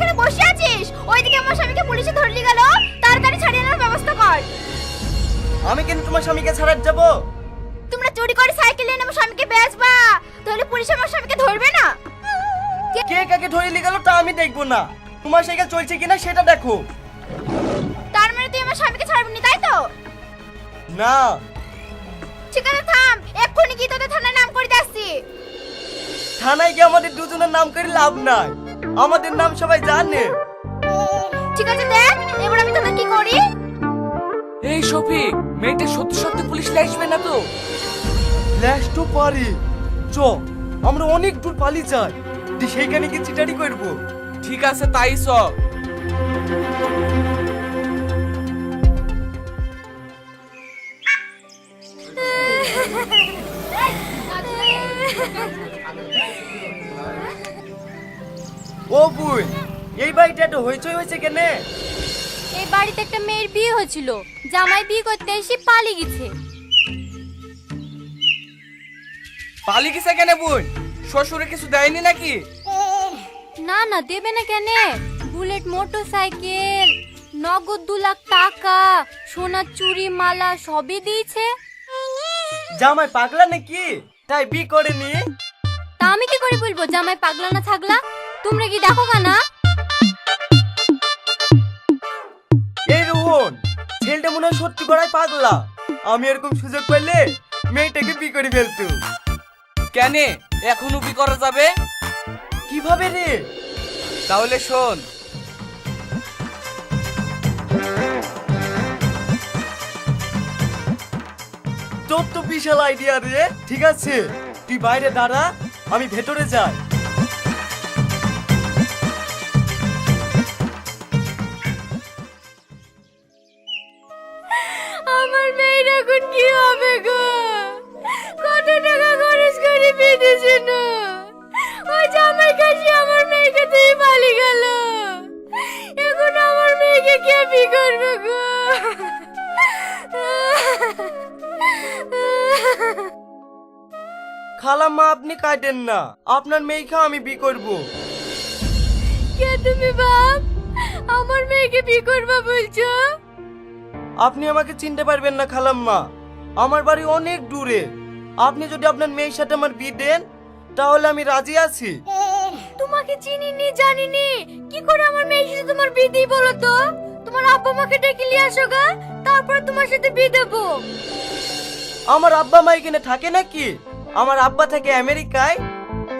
এখানে বসে আছিস? ওইদিকে আমার স্বামীকে পুলিশে ধরলি গেল। তাড়াতাড়ি ছাড়িয়ে আনার ব্যবস্থা কর। আমি কিন্তু তোমার স্বামীকে ছাড়ার যাব। তোমরা চুরি করে সাইকেল এনে আমার স্বামীকে বেচবা। তাহলে পুলিশ আমার স্বামীকে ধরবে না? কে কাকে ধরে নিয়ে গেল তা আমি দেখব না। তোমার সাইকেল চলছে কিনা সেটা দেখো। তার মানে তুই আমার স্বামীকে ছাড়বি না তাই তো? না। ঠিক আছে থাম। এক্ষুনি গিয়ে তোদের থানায় নাম করে দিচ্ছি থানায় গিয়ে আমাদের দুজনের নাম করে লাভ নাই। আমাদের নাম সবাই জানে। ঠিক আছে দেখ এবার আমি তোদের কি করি? এই শফিক মেয়েটা সত্যি সত্যি পুলিশ আসবে না তো? ল্যাশ তো পারি। চ আমরা অনেক দূর পালিয়ে যাই। দি সেইখানে কি চিটারি করব। ঠিক আছে তাই সব হইচই হয়েছে কেনে? এই বাড়িতে একটা মেয়ের বিয়ে হয়েছিল। জামাই বিয়ে করতে এসে পালিয়ে গেছে। পালি গেছে কেন বোন? শ্বশুরে কিছু দেয়নি নাকি? না না দেবে না কেন। বুলেট মোটরসাইকেল নগদ দু লাখ টাকা সোনার চুড়ি মালা সবই দিয়েছে। জামাই পাগলা নাকি? তাই বি করেনি? তা আমি কি করে বলব জামাই পাগলা না থাকলা তোমরা কি দেখো না ছেলেটা মনে হয় সত্যি করাই পাগলা। আমি এরকম সুযোগ পেলে মেয়েটাকে বি করে ফেলতো। কেন এখনও বি করা যাবে? কীভাবে রে? তাহলে শোন। তোর তো বিশাল আইডিয়া রে ঠিক আছে? তুই বাইরে দাঁড়া আমি ভেতরে যাই। এখন কি হবে গো? কত টাকা খরচ করে পেতেছে না? ওই জামাই কাছে আমার মেয়েকে তুই পালি গেল। এখন আমার মেয়েকে কে বি করবে গো? খালাম্মা আপনি কাটেন না। আপনার মেয়েকে আমি বি করব। কে তুমি বাপ? আমার মেয়েকে বি করবা বলছো? আপনি আমাকে চিনতে পারবেন না খালাম্মা। আমার বাড়ি অনেক দূরে। আপনি যদি আপনার মেয়ের সাথে আমার বিয়ে দেন তাহলে আমি রাজি আছি। তোমাকে চিনিনি জানিনি? কি করে আমার মেয়ের সাথে তোমার বিয়ে দিই বলো তো? তোমার আব্বা মাকে ডেকে নিয়ে আসো গা তারপর তোমার সাথে বিয়ে দেবো। আমার আব্বা মা এখানে থাকে নাকি? আমার আব্বা থাকে আমেরিকায়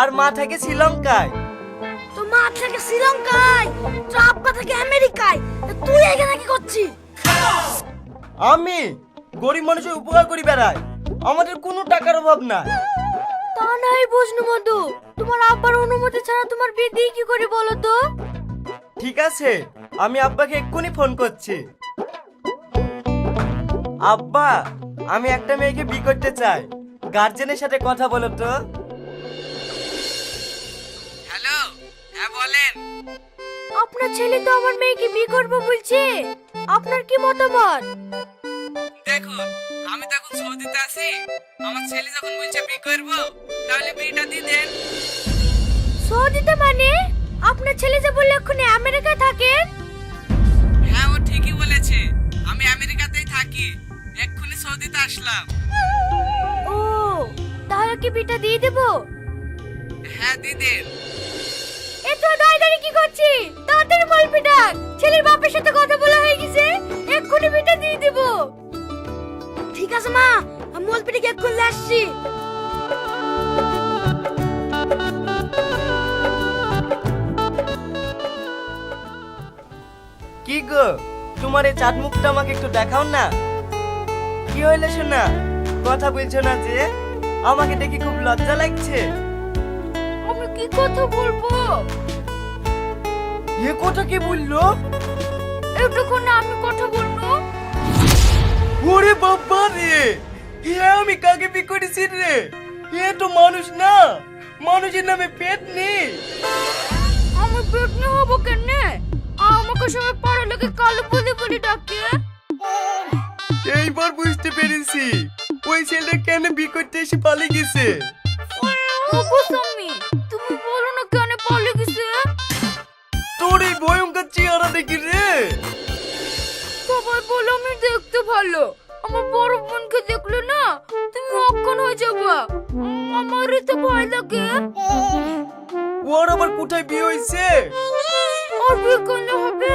আর মা থাকে শ্রীলঙ্কায়। তো মা থাকে শ্রীলঙ্কায় তো আব্বা থাকে আমেরিকায় তুই এখানে কি করছিস? আমি গরিব মানুষের উপকার করি বেড়াই। আমাদের কোনো টাকার অভাব নাই। তা নাই বুঝনু মধু। তোমার আব্বার অনুমতি ছাড়া তোমার বিয়ে দিই কি করে বলো তো? ঠিক আছে আমি আব্বাকে এক্ষুনি ফোন করছি। আব্বা আমি একটা মেয়েকে বি করতে চাই। গার্জেনের সাথে কথা বলো তো। হ্যালো হ্যাঁ বলেন। আপনার ছেলে তো আমার মেয়েকে বিয়ে করব বলছে। আপনার কি মতামত? দেখুন আমি তো এখন সৌদিতে আছি আমার ছেলে যখন বলছে করব তাহলে দিয়ে দেন। সৌদিতে মানে? আপনার ছেলে যে বললে এক্ষুনি আমেরিকায় থাকেন হ্যাঁ ও ঠিকই বলেছে। আমি আমেরিকাতেই থাকি। এক্ষুনি সৌদিতে আসলাম। ও তাহলে কি বিটা দিয়ে দেবো? হ্যাঁ দিয়ে দেন। এত দাঁড়িয়ে কি করছি? তাড়াতাড়ি বলবি ডাক। ছেলের বাপের সাথে কথা বলা হয়ে গেছে এক্ষুনি বিটা দিয়ে দেবো। ঠিক আছে মা আমি মলপিটিকে এক্ষুনি আসছি। কি গো তোমার এই চাঁদ মুখটা আমাকে একটু দেখাও না। কি হইলে শোনা? কথা বলছো না যে? আমাকে দেখে খুব লজ্জা লাগছে। আমি কি কথা বলব? এ কথা কি বলল? একটুক্ষণ না আমি কথা বলব? ওরে বাবা রে! এ আমি কাকে বি করেছি রে? এ তো মানুষ না মানুষের নামে পেট নেই। আমি পেটনি হব কেন? আমাকে সবাই পাড়ার লোকে কালো বলে বলে ডাকে। এইবার বুঝতে পেরেছি ওই ছেলেটা কেন বি করতে এসে পালিয়ে গেছে? ওগো সামি করে কি রে। সবাই বলো আমি দেখতে ভালো। আমার বড় বোনকে দেখলে না তুমি অজ্ঞান হয়ে যাবে। আমার তো ভয় লাগে। ওর আবার কোথায় বিয়ে হয়েছে? আর বিয়ে করলে হবে?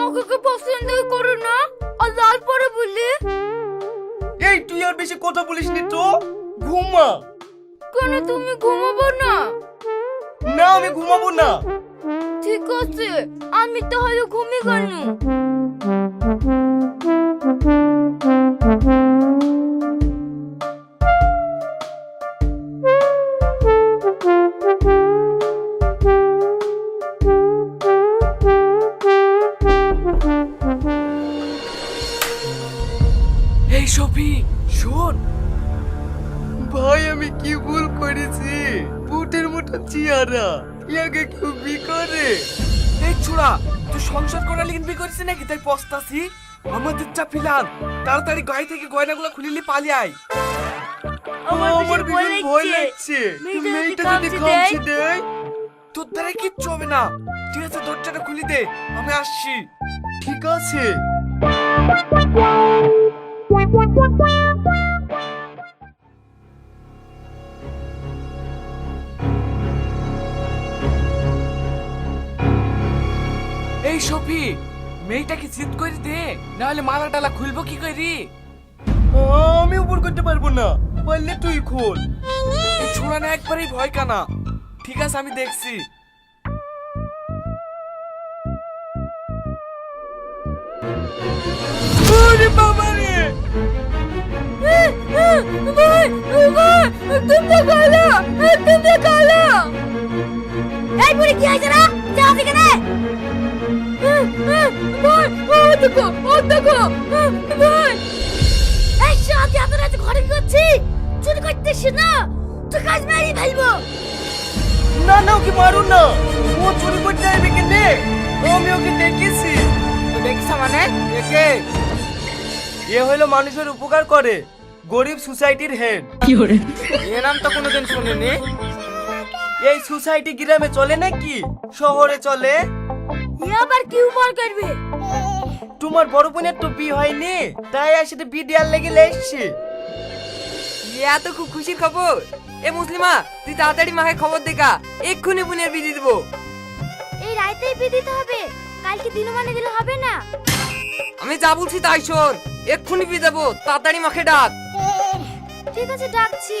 আমাকে পছন্দ করো না? আর লাল পরে বললি এই তুই আর বেশি কথা বলিস নি তো। ঘুমা। কেন তুমি ঘুমাবো না? না আমি ঘুমাবো না। ঠিক আছে আমি তাহলে ঘুমিয়ে গেল এই সফি শোন। ভাই আমি কি ভুল করেছি? বুটের মতো চেয়ারা ইয়াকে কেউ বি করে। এই ছোড়া তুই সংসার করার লিখিন বি করিস নাকি? তাই পস্তাছি আমাদের চা ফিলান। তাড়াতাড়ি গাড়ি থেকে গয়নাগুলো খুলিলি পালিয়ে আয়। আমার ভীষণ ভয় লাগছে। মেয়েটা যদি খামছে দেয়। তোর দ্বারা কিচ্ছু হবে না। ঠিক আছে দরজাটা খুলি দে। আমি আসছি। ঠিক আছে। এই সফি মেয়েটাকে জিত করে দে নাহলে মালা টালা খুলবো কি করি? আমি উপর করতে পারব না পারলে তুই খোল। ছোড়া না একবারেই ভয় কানা। ঠিক আছে আমি দেখছি। এই বুড়ি কি হয়েছে না যা থেকে এই সাথে এত রাতে ঘরে কি করছি চুরি করতেছি না? তুই কাজ মেরি ফেলব। না না ওকে মারুন না। ও চুরি করতে আসবে কেনে আমি ওকে দেখেছি দেখিস মানে? একে। এ হলো মানুষের উপকার করে গরিব সোসাইটির হেড। এ নাম তো কোনোদিন শুনিনি। এই সোসাইটি গ্রামে চলে নাকি? শহরে চলে? এ আবার কি উপর করবে তোমার বড় বোনের তো বিয়ে হয়নি তাই আসলে বিয়ে দেওয়ার লেগে এসছি। এত খুব খুশির খবর? এ মুসলিমা তুই তাড়াতাড়ি মাকে খবর দেখা এক্ষুনি বুনের বিয়ে দিব। এই রাইতেই বিয়ে দিতে হবে কালকে দিনও মানে দিলে হবে না। আমি যা বলছি তাই শোন এক্ষুনি বিয়ে দেবো তাড়াতাড়ি মাকে ডাক। ঠিক আছে ডাকছি।